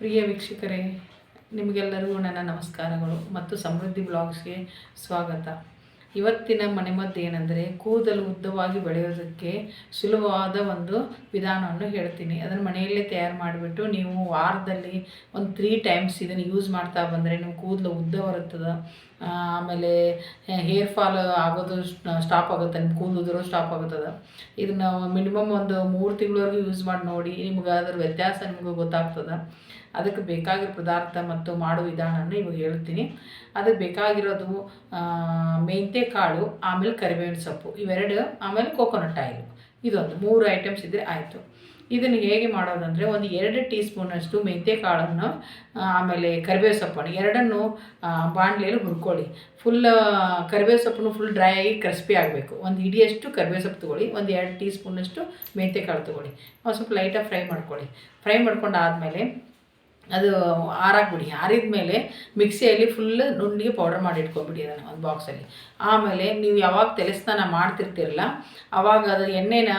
ಪ್ರಿಯ ವೀಕ್ಷಕರೇ, ನಿಮಗೆಲ್ಲರಿಗೂ ನನ್ನ ನಮಸ್ಕಾರಗಳು ಮತ್ತು ಸಮೃದ್ಧಿ ಬ್ಲಾಗ್ಸ್ಗೆ ಸ್ವಾಗತ. ಇವತ್ತಿನ ಮನೆಮದ್ದು ಏನಂದರೆ, ಕೂದಲು ಉದ್ದವಾಗಿ ಬೆಳೆಯೋದಕ್ಕೆ ಸುಲಭವಾದ ಒಂದು ವಿಧಾನವನ್ನು ಹೇಳ್ತೀನಿ. ಅದನ್ನು ಮನೆಯಲ್ಲೇ ತಯಾರು ಮಾಡಿಬಿಟ್ಟು ನೀವು ವಾರದಲ್ಲಿ ಒಂದು ತ್ರೀ ಟೈಮ್ಸ್ ಇದನ್ನು ಯೂಸ್ ಮಾಡ್ತಾ ಬಂದರೆ, ನಿಮ್ಮ ಕೂದಲು ಉದ್ದ ಬರುತ್ತದೆ? ಆಮೇಲೆ ಹೇರ್ ಫಾಲ್ ಆಗೋದು ಸ್ಟಾಪ್ ಆಗುತ್ತೆ ನಿಮ್ಮ ಕೂದಲು ಸ್ಟಾಪ್ ಆಗುತ್ತದೆ. ಇದನ್ನ ಮಿನಿಮಮ್ ಒಂದು ಮೂರು ತಿಂಗಳವರೆಗೂ ಯೂಸ್ ಮಾಡಿ ನೋಡಿ ನಿಮ್ಗೆ ಅದರ ವ್ಯತ್ಯಾಸ ನಿಮಗೆ ಗೊತ್ತಾಗ್ತದೆ. ಅದಕ್ಕೆ ಬೇಕಾಗಿರೋ ಪದಾರ್ಥ ಮತ್ತು ಮಾಡೋ ವಿಧಾನನ ಇವಾಗ ಹೇಳ್ತೀನಿ. ಅದಕ್ಕೆ ಬೇಕಾಗಿರೋದು ಆ, ಮೆಂತ್ಯ ಕಾಳು ಆಮೇಲೆ ಕರಿಬೇವಿನ ಸೊಪ್ಪು ಇವೆರಡು ಆಮೇಲೆ ಕೊಕೊನಟ್ ಆಯಿಲ್ ಇದೊಂದು ಮೂರು ಐಟಮ್ಸ್ ಇದ್ದರೆ ಆಯಿತು. ಇದನ್ನು ಹೇಗೆ ಮಾಡೋದಂದರೆ ಒಂದು ಎರಡು ಟೀ ಸ್ಪೂನಷ್ಟು ಕಾಳನ್ನು ಆಮೇಲೆ ಕರಿಬೇವು ಸೊಪ್ಪನ್ನು ಎರಡನ್ನು ಬಾಣಲೆಯಲ್ಲಿ ಹುರ್ಕೊಳ್ಳಿ. ಫುಲ್ ಕರಿಬೇವು ಸೊಪ್ಪನ್ನು ಫುಲ್ ಡ್ರೈ ಆಗಿ ಕ್ರಿಸ್ಪಿ ಆಗಬೇಕು. ಒಂದು ಹಿಡಿಯಷ್ಟು ಕರಿಬೇವು ಸೊಪ್ಪು ತೊಗೊಳ್ಳಿ, ಒಂದು ಎರಡು ಟೀ ಸ್ಪೂನಷ್ಟು ಕಾಳು ತೊಗೊಳ್ಳಿ. ಒಂದು ಸ್ವಲ್ಪ ಲೈಟಾಗಿ ಫ್ರೈ ಮಾಡ್ಕೊಳ್ಳಿ. ಫ್ರೈ ಮಾಡ್ಕೊಂಡು ಆದಮೇಲೆ ಅದು ಆರಾಕ್ಬಿಡಿ. ಆರಿದ ಮೇಲೆ ಮಿಕ್ಸಿಯಲ್ಲಿ ಫುಲ್ ನುಣ್ಣಿಗೆ ಪೌಡರ್ ಮಾಡಿ ಇಟ್ಕೊಂಡ್ಬಿಡಿ ಅದನ್ನು ಒಂದು ಬಾಕ್ಸಲ್ಲಿ ಆಮೇಲೆ ನೀವು ಯಾವಾಗ ತಲೆ ಸ್ನಾನ ಮಾಡ್ತಿರ್ತೀರಲ್ಲ ಆವಾಗ ಅದು ಎಣ್ಣೆನ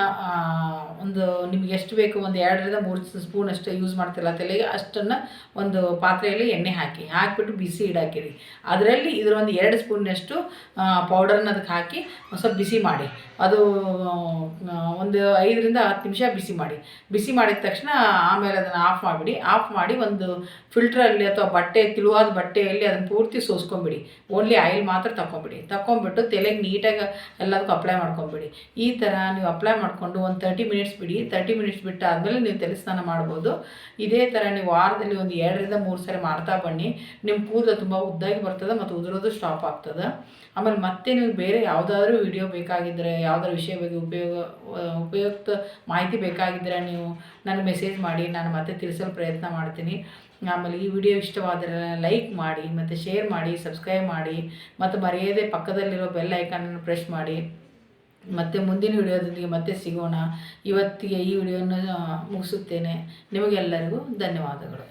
ಒಂದು ನಿಮ್ಗೆ ಎಷ್ಟು ಬೇಕು ಒಂದು ಎರಡರಿಂದ ಮೂರು ಸ್ಪೂನ್ ಅಷ್ಟು ಯೂಸ್ ಮಾಡ್ತಿರಲ್ಲ, ತಲೆಗೆ ಅಷ್ಟನ್ನು ಒಂದು ಪಾತ್ರೆಯಲ್ಲಿ ಎಣ್ಣೆ ಹಾಕಿ. ಹಾಕಿಬಿಟ್ಟು ಬಿಸಿ ಇಡಾಕಿರಿ. ಅದರಲ್ಲಿ ಇದರ ಒಂದು ಎರಡು ಸ್ಪೂನಷ್ಟು ಪೌಡರ್ನ ಅದಕ್ಕೆ ಹಾಕಿ ಸ್ವಲ್ಪ ಬಿಸಿ ಮಾಡಿ. ಅದು ಒಂದು ಐದರಿಂದ ಹತ್ತು ನಿಮಿಷ ಬಿಸಿ ಮಾಡಿ. ಬಿಸಿ ಮಾಡಿದ ತಕ್ಷಣ ಆಮೇಲೆ ಅದನ್ನು ಆಫ್ ಮಾಡಿಬಿಡಿ. ಆಫ್ ಮಾಡಿ ಒಂದು ಫಿಲ್ಟ್ರಲ್ಲಿ ಅಥವಾ ಬಟ್ಟೆ ತಿಳುವಾದ ಬಟ್ಟೆಯಲ್ಲಿ ಅದನ್ನು ಪೂರ್ತಿ ಸೋಸ್ಕೊಂಬಿಡಿ. ಓನ್ಲಿ ಆಯಿಲ್ ಮಾತ್ರ ತಗೊಂಬಿಡಿ ತಗೊಂಬಿಟ್ಟು ತಲೆಗೆ ನೀಟಾಗಿ ಎಲ್ಲದಕ್ಕೂ ಅಪ್ಲೈ ಮಾಡ್ಕೊಂಬಿಡಿ. ಈ ಥರ ನೀವು ಅಪ್ಲೈ ಮಾಡಿಕೊಂಡು ಒಂದು ತರ್ಟಿ ಮಿನಿಟ್ಸ್ ಬಿಡಿ. ತರ್ಟಿ ಮಿನಿಟ್ಸ್ ಬಿಟ್ಟಾದಮೇಲೆ ನೀವು ತಲೆ ಸ್ನಾನ ಮಾಡ್ಬೋದು. ಇದೇ ಥರ ನೀವು ವಾರದಲ್ಲಿ ಒಂದು ಎರಡರಿಂದ ಮೂರು ಸರಿ ಮಾಡ್ತಾ ಬನ್ನಿ. ನಿಮ್ಮ ಕೂದಲು ತುಂಬ ಉದ್ದಾಗಿ ಬರ್ತದೆ ಮತ್ತು ಉದುರೋದು ಸ್ಟಾಪ್ ಆಗ್ತದೆ. ಆಮೇಲೆ ಮತ್ತೆ ನೀವು ಬೇರೆ ಯಾವುದಾದ್ರೂ ವಿಡಿಯೋ ಬೇಕಾಗಿದ್ದರೆ ಯಾವುದಾದ್ರು ವಿಷಯ ಬಗ್ಗೆ ಉಪಯೋಗ, ಉಪಯುಕ್ತ ಮಾಹಿತಿ ಬೇಕಾಗಿದ್ದರೆ ನೀವು ನನಗೆ ಮೆಸೇಜ್ ಮಾಡಿ. ನಾನು ಮತ್ತೆ ತಿಳಿಸಲು ಪ್ರಯತ್ನ ಮಾಡ್ತೀನಿ. ಆಮೇಲೆ ಈ ವಿಡಿಯೋ ಇಷ್ಟವಾದರೆ ಲೈಕ್ ಮಾಡಿ, ಮತ್ತು ಶೇರ್ ಮಾಡಿ ಸಬ್ಸ್ಕ್ರೈಬ್ ಮಾಡಿ, ಮತ್ತು ಮರೆಯದೆ ಪಕ್ಕದಲ್ಲಿರೋ ಬೆಲ್ ಐಕಾನನ್ನು ಪ್ರೆಸ್ ಮಾಡಿ. ಮತ್ತು ಮುಂದಿನ ವಿಡಿಯೋದೊಂದಿಗೆ ಮತ್ತೆ ಸಿಗೋಣ. ಇವತ್ತಿಗೆ ಈ ವಿಡಿಯೋನ ಮುಗಿಸುತ್ತೇನೆ. ನಿಮಗೆಲ್ಲರಿಗೂ ಧನ್ಯವಾದಗಳು.